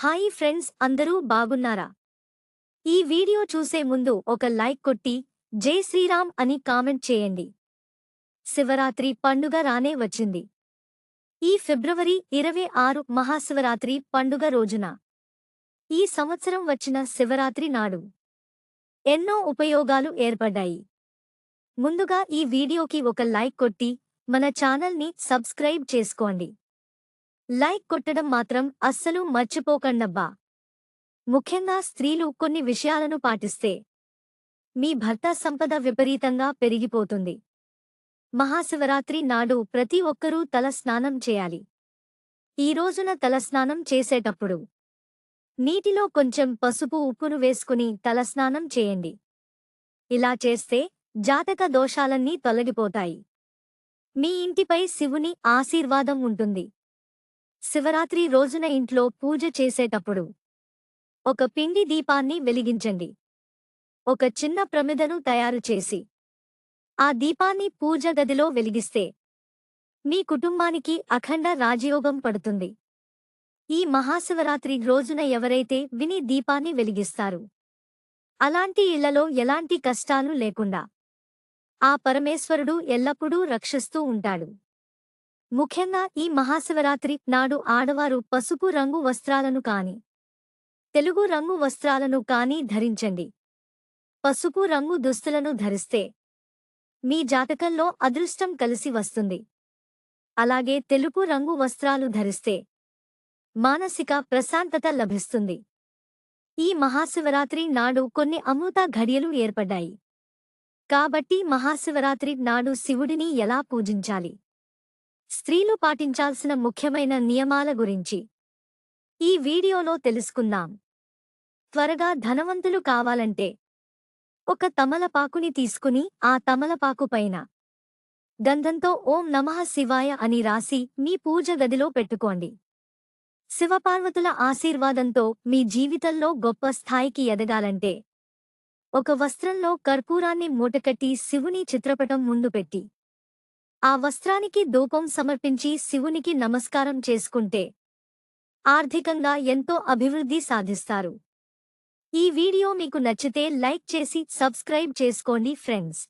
Hi friends అందరూ బాగున్నారా? ఈ వీడియో చూసే ముందు ఒక లైక్ కొట్టి జై శ్రీరామ్ అని కామెంట్ చేయండి. శివరాత్రి పండుగ రానే వచ్చింది. ఈ ఫిబ్రవరి ఇరవై ఆరు మహాశివరాత్రి పండుగ రోజున ఈ సంవత్సరం వచ్చిన శివరాత్రి నాడు ఎన్నో ఉపయోగాలు ఏర్పడ్డాయి. ముందుగా ఈ వీడియోకి ఒక లైక్ కొట్టి మన ఛానల్ని సబ్స్క్రైబ్ చేసుకోండి. లైక్ కొట్టడం మాత్రం అస్సలు మర్చిపోకండబ్బా. ముఖ్యంగా స్త్రీలు కొన్ని విషయాలను పాటిస్తే మీ భర్త సంపద విపరీతంగా పెరిగిపోతుంది. మహాశివరాత్రి నాడు ప్రతి ఒక్కరూ తల స్నానం చేయాలి. ఈ రోజున తలస్నానం చేసేటప్పుడు నీటిలో కొంచెం పసుపు ఉప్పును వేసుకుని తలస్నానం చేయండి. ఇలా చేస్తే జాతక దోషాలన్నీ తొలగిపోతాయి. మీ ఇంటిపై శివుని ఆశీర్వాదం ఉంటుంది. శివరాత్రి రోజున ఇంట్లో పూజ చేసేటప్పుడు ఒక పిండి దీపాన్ని వెలిగించండి. ఒక చిన్న ప్రమిదను తయారు చేసి ఆ దీపాన్ని పూజ గదిలో వెలిగిస్తే మీ కుటుంబానికి అఖండ రాజయోగం పడుతుంది. ఈ మహాశివరాత్రి రోజున ఎవరైతే విని దీపాన్ని వెలిగిస్తారు అలాంటి ఇళ్ళలో ఎలాంటి కష్టాలు లేకుండా ఆ పరమేశ్వరుడు ఎల్లప్పుడూ రక్షిస్తూ ఉంటాడు. ముఖ్యంగా ఈ మహాశివరాత్రి నాడు ఆడవారు పసుపు రంగు వస్త్రాలను కాని తెలుగు రంగు వస్త్రాలను కాని ధరించండి. పసుపు రంగు దుస్తులను ధరిస్తే మీ జాతకంలో అదృష్టం కలిసి వస్తుంది. అలాగే తెలుపు రంగు వస్త్రాలు ధరిస్తే మానసిక ప్రశాంతత లభిస్తుంది. ఈ మహాశివరాత్రి నాడు కొన్ని అమృత ఘడియలు ఏర్పడ్డాయి. కాబట్టి మహాశివరాత్రి నాడు శివుడిని ఎలా పూజించాలి? స్త్రీలు పాటించాల్సిన ముఖ్యమైన నియమాల గురించి ఈ వీడియోలో తెలుసుకుందాం. త్వరగా ధనవంతులు కావాలంటే ఒక తమలపాకుని తీసుకుని ఆ తమలపాకు పైన గంధంతో ఓం నమః శివాయ అని రాసి మీ పూజ గదిలో పెట్టుకోండి. శివపార్వతుల ఆశీర్వాదంతో మీ జీవితంలో గొప్ప స్థాయికి ఎదగాలంటే ఒక వస్త్రంలో కర్పూరాన్ని మూటకట్టి శివుని చిత్రపటం ముందు పెట్టి ఆ వస్త్రానికి ధూపం సమర్పించి శివునికి నమస్కారం చేసుకుంటే ఆర్థికంగా ఎంతో అభివృద్ధి సాధిస్తారు. ఈ వీడియో మీకు నచ్చితే లైక్ చేసి సబ్స్క్రైబ్ చేసుకోండి ఫ్రెండ్స్.